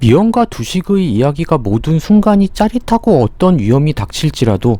미연과 두식의 이야기가 모든 순간이 짜릿하고 어떤 위험이 닥칠지라도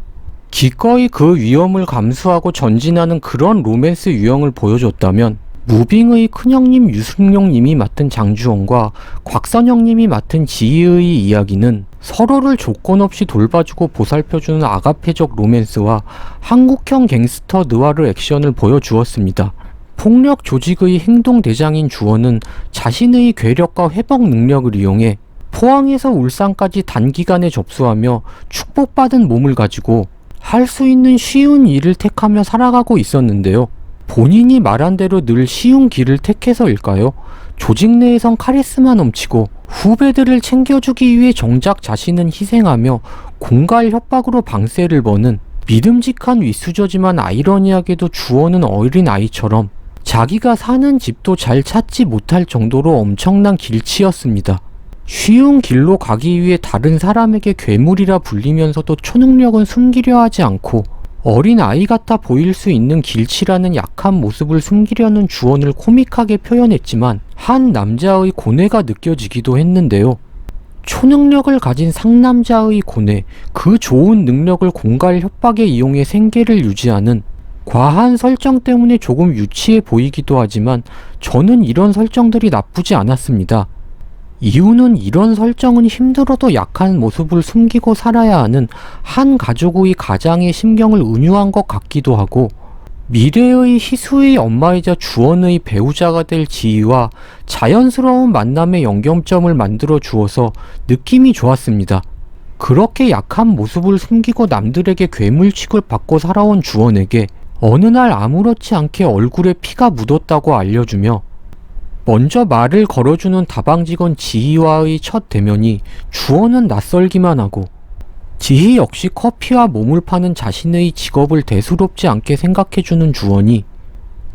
기꺼이 그 위험을 감수하고 전진하는 그런 로맨스 유형을 보여줬다면 무빙의 큰형님 유승용님이 맡은 장주원과 곽선영님이 맡은 지희의 이야기는 서로를 조건 없이 돌봐주고 보살펴주는 아가페적 로맨스와 한국형 갱스터 느와르 액션을 보여주었습니다. 폭력 조직의 행동 대장인 주원은 자신의 괴력과 회복 능력을 이용해 포항에서 울산까지 단기간에 접수하며 축복받은 몸을 가지고 할 수 있는 쉬운 일을 택하며 살아가고 있었는데요. 본인이 말한 대로 늘 쉬운 길을 택해서일까요? 조직 내에선 카리스마 넘치고 후배들을 챙겨주기 위해 정작 자신은 희생하며 공갈 협박으로 방세를 버는 믿음직한 위수저지만 아이러니하게도 주어는 어린 아이처럼 자기가 사는 집도 잘 찾지 못할 정도로 엄청난 길치였습니다. 쉬운 길로 가기 위해 다른 사람에게 괴물이라 불리면서도 초능력은 숨기려 하지 않고 어린 아이 같아 보일 수 있는 길치라는 약한 모습을 숨기려는 주원을 코믹하게 표현했지만 한 남자의 고뇌가 느껴지기도 했는데요. 초능력을 가진 상남자의 고뇌, 그 좋은 능력을 공갈 협박에 이용해 생계를 유지하는 과한 설정 때문에 조금 유치해 보이기도 하지만 저는 이런 설정들이 나쁘지 않았습니다. 이유는 이런 설정은 힘들어도 약한 모습을 숨기고 살아야 하는 한 가족의 가장의 심경을 은유한 것 같기도 하고 미래의 희수의 엄마이자 주원의 배우자가 될 지희와 자연스러운 만남의 연결점을 만들어 주어서 느낌이 좋았습니다. 그렇게 약한 모습을 숨기고 남들에게 괴물 취급을 받고 살아온 주원에게 어느 날 아무렇지 않게 얼굴에 피가 묻었다고 알려주며 먼저 말을 걸어주는 다방 직원 지희와의 첫 대면이 주어는 낯설기만 하고 지희 역시 커피와 몸을 파는 자신의 직업을 대수롭지 않게 생각해주는 주원이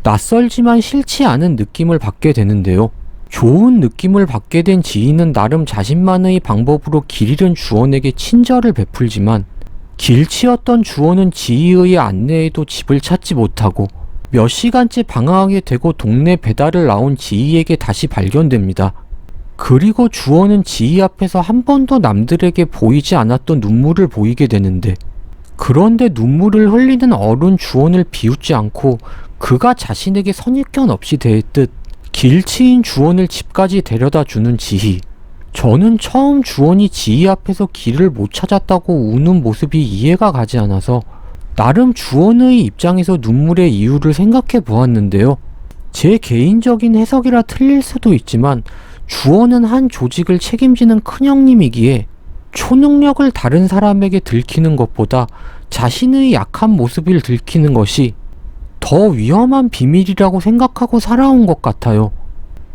낯설지만 싫지 않은 느낌을 받게 되는데요. 좋은 느낌을 받게 된 지희는 나름 자신만의 방법으로 길 잃은 주원에게 친절을 베풀지만 길치였던 주원은 지희의 안내에도 집을 찾지 못하고 몇 시간째 방황하게 되고 동네 배달을 나온 지희에게 다시 발견됩니다. 그리고 주원은 지희 앞에서 한 번도 남들에게 보이지 않았던 눈물을 보이게 되는데 그런데 눈물을 흘리는 어른 주원을 비웃지 않고 그가 자신에게 선입견 없이 대했듯 길치인 주원을 집까지 데려다 주는 지희. 저는 처음 주원이 지희 앞에서 길을 못 찾았다고 우는 모습이 이해가 가지 않아서 나름 주원의 입장에서 눈물의 이유를 생각해 보았는데요. 제 개인적인 해석이라 틀릴 수도 있지만 주원은 한 조직을 책임지는 큰형님이기에 초능력을 다른 사람에게 들키는 것보다 자신의 약한 모습을 들키는 것이 더 위험한 비밀이라고 생각하고 살아온 것 같아요.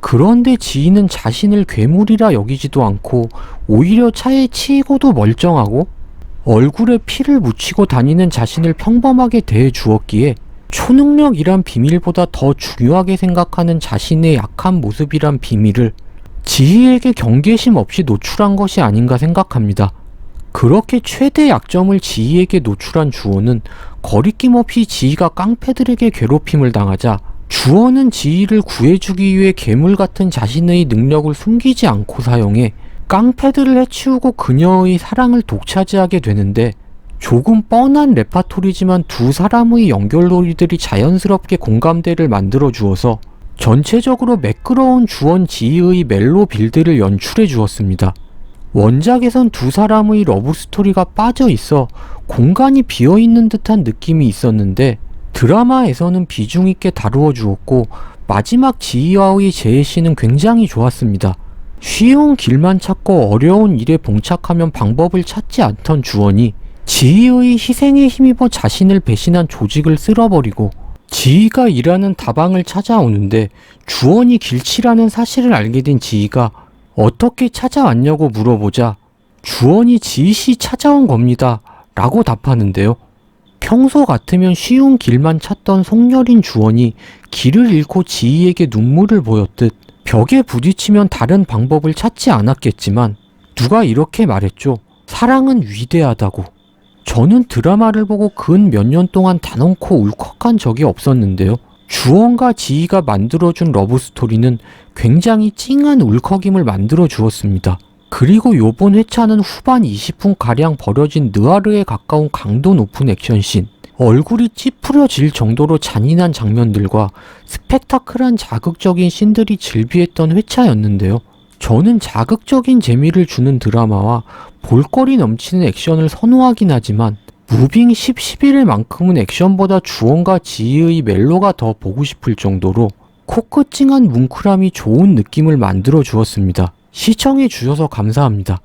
그런데 지인은 자신을 괴물이라 여기지도 않고 오히려 차에 치이고도 멀쩡하고 얼굴에 피를 묻히고 다니는 자신을 평범하게 대해 주었기에 초능력이란 비밀보다 더 중요하게 생각하는 자신의 약한 모습이란 비밀을 지희에게 경계심 없이 노출한 것이 아닌가 생각합니다. 그렇게 최대 약점을 지희에게 노출한 주호는 거리낌 없이 지희가 깡패들에게 괴롭힘을 당하자 주호는 지희를 구해주기 위해 괴물 같은 자신의 능력을 숨기지 않고 사용해 깡패들을 해치우고 그녀의 사랑을 독차지하게 되는데 조금 뻔한 레파토리지만 두 사람의 연결놀이들이 자연스럽게 공감대를 만들어 주어서 전체적으로 매끄러운 주원 지희의 멜로 빌드를 연출해 주었습니다. 원작에선 두 사람의 러브 스토리가 빠져 있어 공간이 비어 있는 듯한 느낌이 있었는데 드라마에서는 비중 있게 다루어 주었고 마지막 지희와의 재해시는 굉장히 좋았습니다. 쉬운 길만 찾고 어려운 일에 봉착하면 방법을 찾지 않던 주원이 지희의 희생에 힘입어 자신을 배신한 조직을 쓸어버리고 지희가 일하는 다방을 찾아오는데 주원이 길치라는 사실을 알게 된 지희가 어떻게 찾아왔냐고 물어보자 주원이 지희 씨 찾아온 겁니다 라고 답하는데요. 평소 같으면 쉬운 길만 찾던 속렬인 주원이 길을 잃고 지희에게 눈물을 보였듯 벽에 부딪히면 다른 방법을 찾지 않았겠지만 누가 이렇게 말했죠. 사랑은 위대하다고. 저는 드라마를 보고 근 몇 년 동안 단언코 울컥한 적이 없었는데요. 주원과 지희가 만들어준 러브스토리는 굉장히 찡한 울컥임을 만들어 주었습니다. 그리고 요번 회차는 후반 20분 가량 벌어진 느아르에 가까운 강도 높은 액션씬, 얼굴이 찌푸려질 정도로 잔인한 장면들과 스펙타클한 자극적인 씬들이 즐비했던 회차였는데요. 저는 자극적인 재미를 주는 드라마와 볼거리 넘치는 액션을 선호하긴 하지만 무빙 10, 11일만큼은 액션보다 주원과 지희의 멜로가 더 보고 싶을 정도로 코끝찡한 뭉클함이 좋은 느낌을 만들어 주었습니다. 시청해 주셔서 감사합니다.